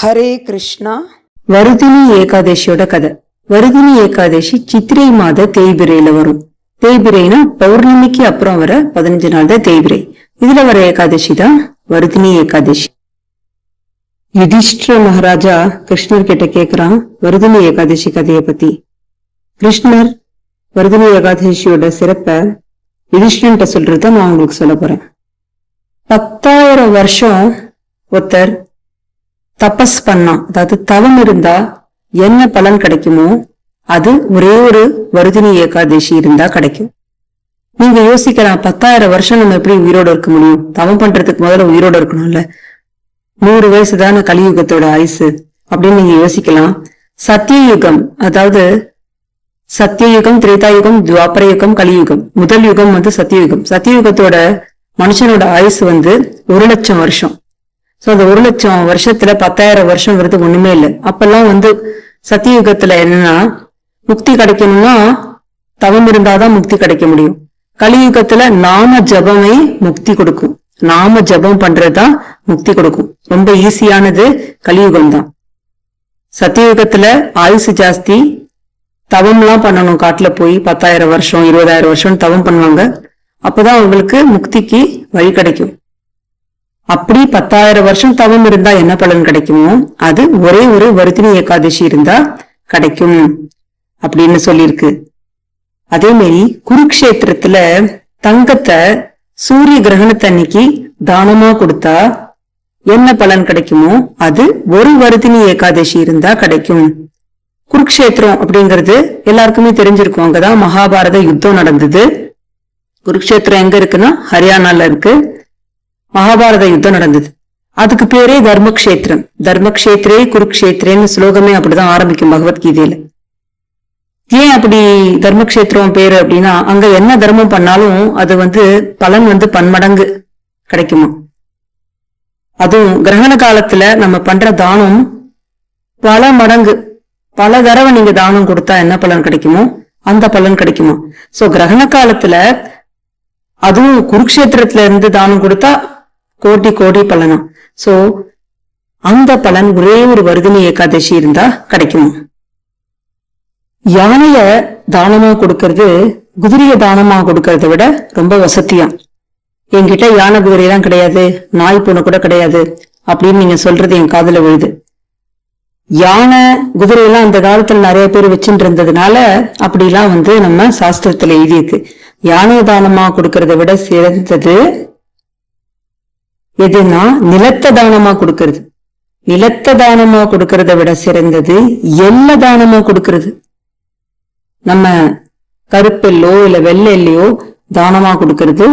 ஹரே கிருஷ்ணா. வருதினி ஏகாதசியோட கதை. வருதினி ஏகாதசி சித்திரை மாத தேய்பிரையில வரும். தேய்பிரைனா பௌர்ணமிக்கு அப்புறம் வர பதினஞ்சு நாள் தான் தேய்பிரை. இதுல வர ஏகாதசி தான் வருதினி ஏகாதசி. யுதிஷ்டிர மகாராஜா கிருஷ்ணர் கிட்ட கேக்குறான் வருதினி ஏகாதசி கதையை பத்தி. கிருஷ்ணர் வருதினி ஏகாதசியோட சிறப்ப யுதிஷ்டன்ட்ட சொல்றத நான் உங்களுக்கு சொல்ல போறேன். பத்தாயிரம் வருஷம் ஒருத்தர் தபஸ் பண்ணான். அதாவது தவம் இருந்தா என்ன பலன் கிடைக்குமோ அது ஒரே ஒரு வருதினி ஏகாதசி இருந்தா கிடைக்கும். நீங்க யோசிக்கலாம் பத்தாயிரம் வருஷம் நம்ம எப்படி உயிரோட இருக்க முடியும்? தவம் பண்றதுக்கு முதல்ல உயிரோட இருக்கணும்ல. நூறு வயசு தானே கலியுகத்தோட ஆயுசு அப்படின்னு நீங்க யோசிக்கலாம். சத்தியயுகம் அதாவது சத்தியயுகம் திரேதாயுகம் துவாபர யுகம் கலியுகம். முதல் யுகம் வந்து சத்தியயுகம். சத்தியயுகத்தோட மனுஷனோட ஆயுசு வந்து ஒரு லட்சம் வருஷம். ஸோ அந்த ஒரு லட்சம் வருஷத்துல பத்தாயிரம் வருஷங்கிறது ஒண்ணுமே இல்லை. அப்பெல்லாம் வந்து சத்தியுகத்துல என்னன்னா முக்தி கிடைக்கணும்னா தவம் இருந்தாதான் முக்தி கிடைக்க முடியும். கலியுகத்துல நாம ஜபமே முக்தி கொடுக்கும். நாம ஜபம் பண்றதுதான் முக்தி கொடுக்கும். ரொம்ப ஈஸியானது கலியுகம் தான் சத்தியுகத்துல ஆயுசு ஜாஸ்தி தவம்லாம் பண்ணணும். காட்டுல போய் பத்தாயிரம் வருஷம் இருபதாயிரம் வருஷம் தவம் பண்ணுவாங்க. அப்பதான் அவங்களுக்கு முக்திக்கு வழி கிடைக்கும். அப்படி பத்தாயிரம் வருஷம் தவம் இருந்தா என்ன பலன் கிடைக்குமோ? அது ஒரே ஒரு வருத்தினி ஏகாதசி இருந்தா கிடைக்கும் அப்படின்னு சொல்லியிருக்கு. அதே மாதிரி குருக்ஷேத்திரத்துல தங்கத்தை சூரிய கிரகணத்தன்னைக்கு தானமா கொடுத்தா என்ன பலன் கிடைக்குமோ? அது ஒரு வருத்தினி ஏகாதசி இருந்தா கிடைக்கும். குருக்ஷேத்திரம் அப்படிங்கிறது எல்லாருக்குமே தெரிஞ்சிருக்கும். அங்கதான் மகாபாரத யுத்தம் நடந்தது. குருக்ஷேத்திரம் எங்க இருக்குன்னா ஹரியானால இருக்கு. மகாபாரத யுத்தம் நடந்தது. அதுக்கு பேரே தர்மக்ஷேத்திரம். தர்மக்ஷேத்திரே குருக்ஷேத்திரேன்னு ஸ்லோகமே அப்படிதான் ஆரம்பிக்கும் பகவத்கீதையில. ஏன் அப்படி தர்மக்ஷேத்திரம் பேரு அப்படின்னா அங்க என்ன தர்மம் பண்ணாலும் அது வந்து பலன் வந்து பன்மடங்கு கிடைக்குமா அதுவும் கிரகண காலத்துல நம்ம பண்ற தானம் பல மடங்கு பல தடவை நீங்க தானம் கொடுத்தா என்ன பலன் கிடைக்குமோ அந்த பலன் கிடைக்குமா சோ கிரகண காலத்துல அதுவும் குருக்ஷேத்திரத்துல இருந்து தானம் கொடுத்தா கோடி கோடி பலனா. சோ அந்த பலன் ஒரே ஒரு வருதினி ஏகாதசி இருந்தா கிடைக்குமா? யானைய தானமா கொடுக்கறது குதிரைய தானமா கொடுக்கறத விட ரொம்ப வசதியா. என்கிட்ட யானை குதிரை எல்லாம் கிடையாது நாய் பூனை கூட கிடையாது அப்படின்னு நீங்க சொல்றது என் காதல விழுது. யானை குதிரையெல்லாம் அந்த காலத்துல நிறைய பேர் வச்சுட்டு இருந்ததுனால அப்படிலாம் வந்து நம்ம சாஸ்திரத்துல எழுதியிருக்கு. யானை தானமா கொடுக்கறத விட சிறந்தது எதுனா நிலத்த தானமா கொடுக்கறது? நிலத்த தானமா கொடுக்கறத விட சிறந்தது எல்ல தானமா கொடுக்கறது? நம்ம கருப்பெல்லோ இல்ல வெள்ளையிலையோ தானமா கொடுக்கறது?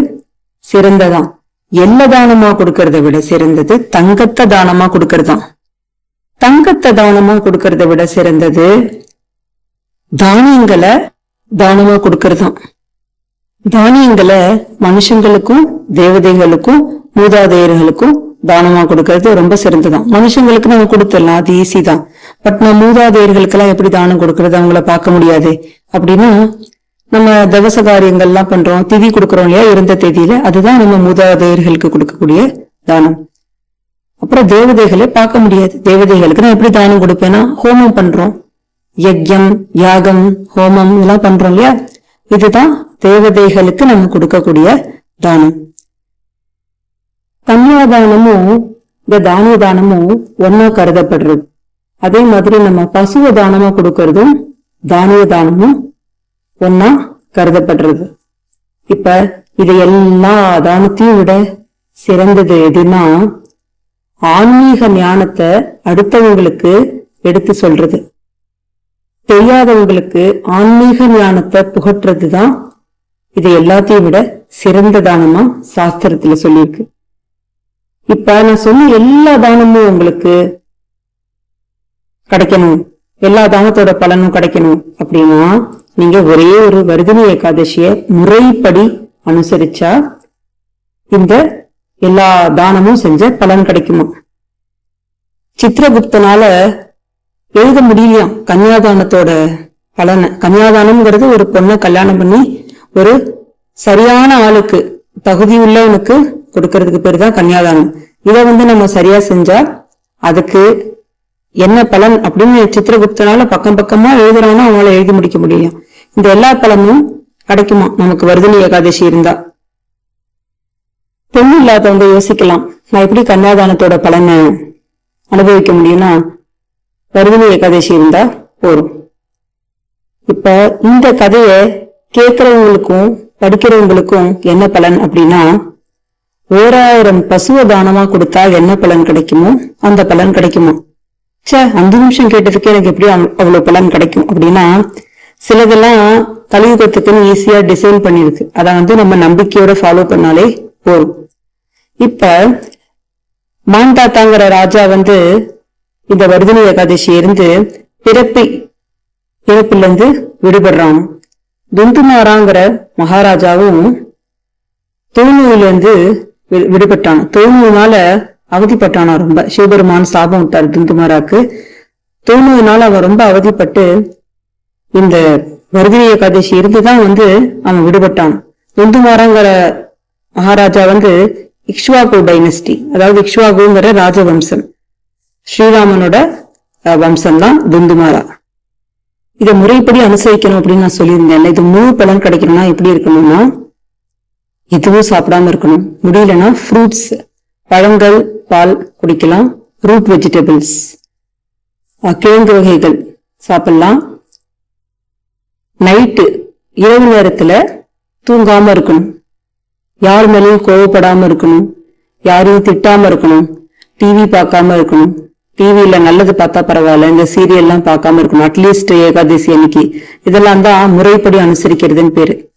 சிறந்ததான். எல்ல தானமா கொடுக்கறத விட சிறந்தது தங்கத்தை தானமா கொடுக்கறதுதான் தங்கத்தை தானமா கொடுக்கறத விட சிறந்தது தானியங்களை தானமா கொடுக்கறதுதான் தானியங்களை மனுஷங்களுக்கும் தேவதைகளுக்கும் மூதாதையர்களுக்கும் தானமா கொடுக்கறது ரொம்ப சிறந்ததான் மனுஷங்களுக்கு நம்ம கொடுத்துடலாம் அது ஈஸி தான். பட் நம்ம மூதாதையர்களுக்கு எல்லாம் எப்படி தானம் கொடுக்கறது? அவங்கள பார்க்க முடியாது. அப்படின்னா நம்ம தவச காரியங்கள்லாம் பண்றோம் திதி கொடுக்கறோம் இல்லையா? இருந்த தேதியில அதுதான் நம்ம மூதாதையர்களுக்கு கொடுக்கக்கூடிய தானம். அப்புறம் தேவதைகளை பார்க்க முடியாது. தேவதைகளுக்கு நான் எப்படி தானம் கொடுப்பேன்னா ஹோமம் பண்றோம். யஜ்யம் யாகம் ஹோமம் இதெல்லாம் பண்றோம் இல்லையா? இதுதான் தேவதைகளுக்கு நம்ம கொடுக்கக்கூடிய தானம். கன்னியாதானமும் இந்த தானிய தானமும் ஒன்னா கருதப்படுறது. அதே மாதிரி நம்ம பசுவ தானமா கொடுக்கறதும் தானிய தானமும் ஒன்னா கருதப்படுறது. இப்ப இது எல்லா தானத்தையும் விட சிறந்தது எதுனா ஆன்மீக ஞானத்தை அடுத்தவங்களுக்கு எடுத்து சொல்றது. தெரியாதவங்களுக்கு ஆன்மீக ஞானத்தை புகட்டுறது தான் இது எல்லாத்தையும் விட சிறந்த தானமா சாஸ்திரத்துல சொல்லியிருக்கு. இப்ப நான் சொன்ன எல்லா தானமும் உங்களுக்கு கிடைக்கணும். எல்லா தானத்தோட பலனும் கிடைக்கணும் அப்படின்னா நீங்க ஒரே ஒரு வருதினி ஏகாதசிய முறைப்படி அனுசரிச்சா இந்த எல்லா தானமும் செஞ்ச பலன் கிடைக்குமா? சித்திரகுப்தனால எழுத முடியலையாம் கன்னியாதானத்தோட பலனை. கன்னியாதானம்ங்கிறது ஒரு பொண்ணை கல்யாணம் பண்ணி ஒரு சரியான ஆளுக்கு தகுதி உள்ளவனுக்கு கொடுக்கறதுக்கு பேர் தான் கன்னியாதானம். இதை வந்து நம்ம சரியா செஞ்சா அதுக்கு என்ன பலன் அப்படின்னு சித்திரகுப்தனால பக்கம் பக்கமா எழுதுறாங்கன்னா அவங்களால எழுதி முடிக்க முடியும். இந்த எல்லா பலனும் கிடைக்குமா நமக்கு வருதனி ஏகாதசி இருந்தா. பெண் இல்லாதவங்க யோசிக்கலாம். நான் எப்படி கன்னியாதானத்தோட பலனை அனுபவிக்க முடியும்னா வருதனி ஏகாதசி இருந்தா போரும் இப்ப இந்த கதையை கேட்கறவங்களுக்கும் படிக்கிறவங்களுக்கும் என்ன பலன் அப்படின்னா ஓராயிரம் பசுவை தானமா கொடுத்தா என்ன பலன் கிடைக்குமோ அந்த பலன் கிடைக்குமா? ச்சே அஞ்சு நிமிஷம் கேட்டதுக்கு எனக்கு எப்படி அவ்- அவ்வளவு பலன் கிடைக்கும்? அப்படின்னா சிலதெல்லாம் கலியுகத்துக்குன்னு ஈஸியா டிசைன் பண்ணிருக்கு. அதை வந்து நம்ம நம்பிக்கையோட ஃபாலோ பண்ணாலே போதும். இப்ப மாண்டாத்தாங்கிற ராஜா வந்து இந்த வருதினி ஏகாதசி இருந்து பிறப்பி பிறப்புல இருந்து விடுபடுறான். துந்துமாராங்கிற மகாராஜாவும் தோல்நோயில விடுபட்டான். தோல்நோயினால அவதிப்பட்டானா ரொம்ப. சிவபெருமான் சாபம் விட்டார் துந்துமாராக்கு. தோல்நோயினால அவன் ரொம்ப அவதிப்பட்டு இந்த வருதினி ஏகாதசி இருந்துதான் வந்து அவன் விடுபட்டான். துந்துமாராங்கிற மகாராஜா வந்து இக்ஷ்வாகு டைனஸ்டி அதாவது இக்ஷ்வாகுங்கிற ராஜவம்சம். ஸ்ரீராமனோட வம்சம் வம்சம்தான் துந்துமாரா. இதை முறைப்படி அனுசரிக்கணும் அப்படின்னு நான் சொல்லியிருந்தேன் இது முழு பலன் கிடைக்கணும்னா எப்படி இருக்கணும்னா எதுவும் சாப்பிடாம இருக்கணும். முடியலன்னா ஃப்ரூட்ஸ் பழங்கள் பால் குடிக்கலாம். ரூட் வெஜிடபிள்ஸ் கிழங்கு வகைகள் சாப்பிடலாம். நைட்டு இரவு நேரத்துல தூங்காம இருக்கணும். யார் மேலேயும் கோவப்படாம இருக்கணும். யாரையும் திட்டாம இருக்கணும். டிவி பார்க்காம இருக்கணும். டிவியில நல்லது பார்த்தா பரவாயில்ல. இந்த சீரியல்லாம் பார்க்காம இருக்கணும். அட்லீஸ்ட் ஏகாதசி அன்னைக்கு. இதெல்லாம் தான் முறைப்படி அனுசரிக்கிறதுன்னு பேரு.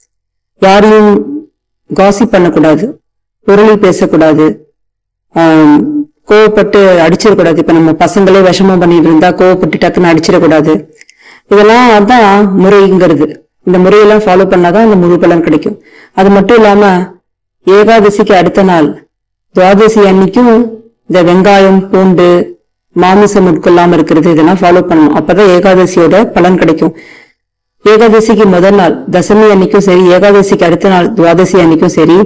யாரையும் காசி பண்ணக்கூடாது பொருளில் பேசக்கூடாது கோவப்பட்டு அடிச்சிடக்கூடாது. இப்ப நம்ம பசங்களே விஷமம் பண்ணிட்டு இருந்தா கோவப்பட்டு டக்குன்னு அடிச்சிடக்கூடாது. இதெல்லாம் அதான் முறைங்கிறது. இந்த முறையெல்லாம் ஃபாலோ பண்ணாதான் அந்த முழு பலன் கிடைக்கும். அது மட்டும் இல்லாம ஏகாதசிக்கு அடுத்த நாள் துவாதசி அன்னைக்கும் இந்த வெங்காயம் பூண்டு மாமிசம் உட்கொள்ளாம இருக்கிறது இதெல்லாம் ஃபாலோ பண்ணணும். அப்பதான் ஏகாதசியோட பலன் கிடைக்கும். ஏகாதசிக்கு முதல் நாள் தசமி அன்னைக்கும் சரி ஏகாதசிக்கு அடுத்த நாள் துவாதசி அன்னைக்கும் சரி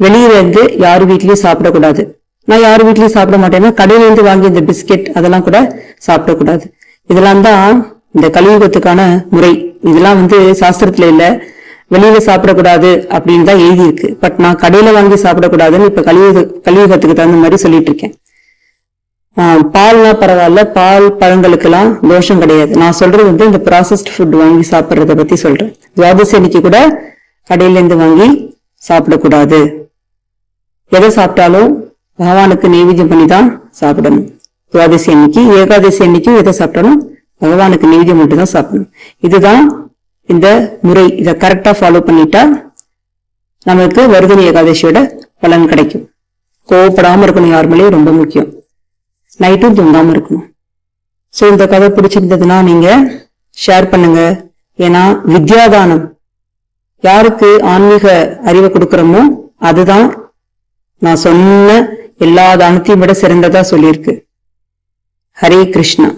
வெளியில இருந்து யார் வீட்லயும் சாப்பிடக்கூடாது. நான் யார் வீட்லயும் சாப்பிட மாட்டேன்னா கடையில இருந்து வாங்கி இந்த பிஸ்கெட் அதெல்லாம் கூட சாப்பிடக்கூடாது. இதெல்லாம் தான் இந்த கலியுகத்துக்கான முறை. இதெல்லாம் வந்து சாஸ்திரத்துல இல்ல. வெளியில சாப்பிடக்கூடாது அப்படின்னு தான் எழுதியிருக்கு. பட் நான் கடையில வாங்கி சாப்பிடக்கூடாதுன்னு இப்ப கலியுக கலியுகத்துக்கு தகுந்த மாதிரி சொல்லிட்டு இருக்கேன். பால்னா பரவாயில்ல. பால் பழங்களுக்கெல்லாம் தோஷம் கிடையாது. நான் சொல்றது வந்து இந்த ப்ராசஸ்ட் ஃபுட் வாங்கி சாப்பிட்றத பத்தி சொல்றேன். துவாதசி அன்னைக்கு கூட கடையிலேருந்து வாங்கி சாப்பிடக்கூடாது. எதை சாப்பிட்டாலும் பகவானுக்கு நெய்வேத்தியம் பண்ணி தான் சாப்பிடணும். துவாதசி அன்னைக்கு ஏகாதசி அன்னைக்கும் எதை சாப்பிட்டாலும் பகவானுக்கு நெய்வேத்தியம் மட்டும் தான் சாப்பிடணும். இதுதான் இந்த முறை. இதை கரெக்டா ஃபாலோ பண்ணிட்டா நமக்கு வருதனி ஏகாதசியோட பலன் கிடைக்கும். கோவப்படாம இருக்கணும் யாருமேலேயும் ரொம்ப முக்கியம். நைட்டும் தூங்காமல் இருக்கணும். ஸோ இந்த கதை பிடிச்சிருந்ததுன்னா நீங்கள் ஷேர் பண்ணுங்க. ஏன்னா வித்யாதானம். யாருக்கு ஆன்மீக அறிவை கொடுக்குறோமோ அதுதான் நான் சொன்ன எல்லா தானத்தையும் விட சிறந்ததா சொல்லியிருக்கு. ஹரே கிருஷ்ணா.